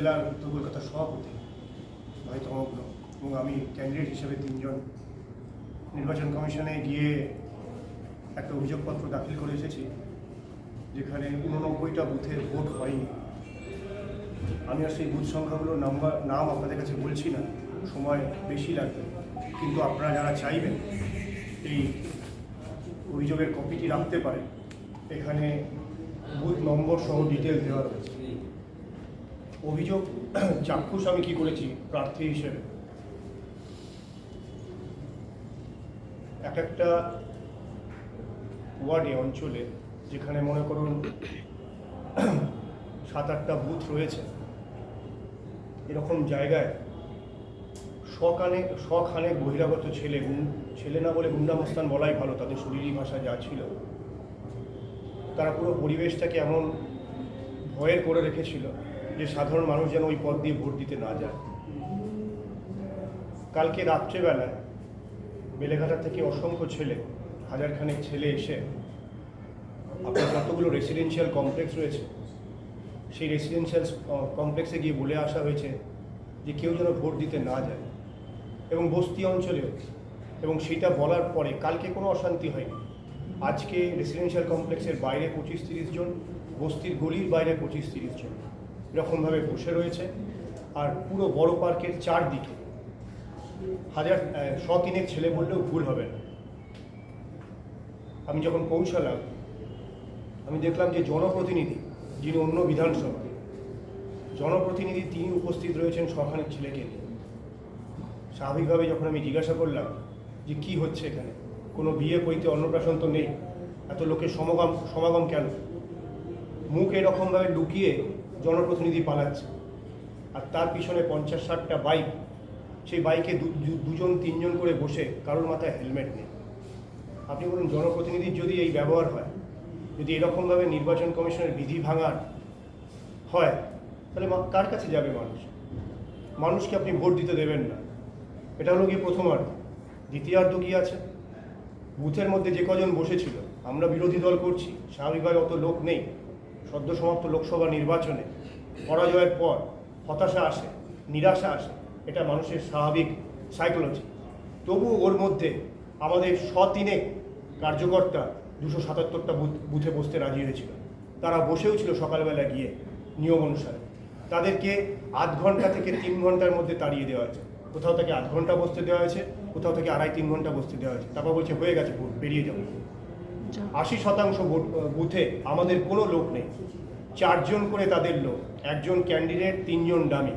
জেলার উত্তর কলকাতার সভাপতি ভাই তমগ্ন এবং আমি ক্যান্ডিডেট হিসেবে তিনজন নির্বাচন কমিশনে গিয়ে একটা অভিযোগপত্র দাখিল করে এসেছি, যেখানে উননব্বইটা বুথে ভোট হয়নি। আমি আর সেই বুথ সংখ্যাগুলোর নাম্বার, নাম আপনাদের কাছে বলছি না, সময় বেশি লাগবে। কিন্তু আপনারা যারা চাইবেন এই অভিযোগের কপিটি রাখতে পারে এখানে বুথ নম্বর সহ ডিটেল দেওয়া রয়েছে। অভিযোগ, চাক্ষুষ আমি কি করেছি? প্রার্থী হিসেবে। এক একটা ওয়ার্ডে, অঞ্চলে, যেখানে মনে করুন সাত আটটা বুথ রয়েছে, এরকম জায়গায় শখানে শখানে বহিরাগত ছেলে ছেলে না বলে গুন্ডামস্তান বলাই ভালো, তাদের শরীরী ভাষা যা ছিল, তারা পুরো পরিবেশটাকে এমন ভয়ের করে রেখেছিল। যে সাধারণ মানুষ যেন ওই পথ দিয়ে ভোট দিতে না যায়। কালকে রাত্রেবেলায় বেলেঘাটা থেকে অসংখ্য ছেলে, হাজারখানেক ছেলে এসে, আপনার যতগুলো রেসিডেন্সিয়াল কমপ্লেক্স রয়েছে, সেই রেসিডেন্সিয়াল কমপ্লেক্সে গিয়ে বলে আসা হয়েছে যে কেউ যেন ভোট দিতে না যায়। এবং বস্তি অঞ্চলে এবং সেটা বলার পরে কালকে কোনো অশান্তি হয়নি। আজকে রেসিডেন্সিয়াল কমপ্লেক্সের বাইরে পঁচিশ তিরিশ জন, বস্তির গলির বাইরে পঁচিশ তিরিশ জন। এরকমভাবে বসে রয়েছে। আর পুরো বড় পার্কের চারদিকে হাজার আহ, শ তিনেক ছেলে বললেও ভুল হবে না। আমি যখন পৌঁছালাম আমি দেখলাম যে জনপ্রতিনিধি যিনি অন্য বিধানসভা জনপ্রতিনিধি তিনি উপস্থিত রয়েছেন শখানেক ছেলেকে নিয়ে। স্বাভাবিকভাবে যখন আমি জিজ্ঞাসা করলাম যে কি হচ্ছে এখানে কোনো বিয়ে কইতে অন্নপ্রাশন তো নেই এত লোকের সমাগম সমাগম কেন? মুখ এরকমভাবে লুকিয়ে জনপ্রতিনিধি পালাচ্ছে। আর তার পিছনে পঞ্চাশ ষাটটা বাইক, সেই বাইকে দুজন, তিনজন করে বসে কারোর মাথায় হেলমেট নেই। আপনি বলুন জনপ্রতিনিধির যদি এই ব্যবহার হয়, যদি এরকমভাবে নির্বাচন কমিশনের বিধি ভাঙার হয়, তাহলে কার কাছে যাবে মানুষ? মানুষকে আপনি ভোট দিতে দেবেন না। এটা হলো গিয়ে প্রথমার্ধ দ্বিতীয়ার্ধ কি আছে? বুথের মধ্যে যে কজন বসেছিল, আমরা বিরোধী দল করছি, স্বাভাবিকভাবে অত লোক নেই। সদ্য সমাপ্ত লোকসভা নির্বাচনে পরাজয়ের পর হতাশা আসে, নিরাশা আসে। এটা মানুষের স্বাভাবিক সাইকোলজি তবু ওর মধ্যে আমাদের শতিনেক কার্যকর্তা দুশো সাতাত্তরটা বুথ বসতে রাজি হয়েছিল। তারা বসেও ছিল সকালবেলা গিয়ে নিয়ম অনুসারে। তাদেরকে আধ ঘণ্টা থেকে তিন ঘণ্টার মধ্যে তাড়িয়ে দেওয়া হয়েছে। কোথাও থেকে আধ ঘণ্টা বসতে দেওয়া হয়েছে, কোথাও থেকে আড়াই তিন ঘণ্টা বসতে দেওয়া হয়েছে। তারপর বলছে, হয়ে গেছে বেরিয়ে যাও। আশি শতাংশ বুথে আমাদের কোনো লোক নেই। চারজন করে তাদের লোক, একজন ক্যান্ডিডেট, তিনজন ডামি।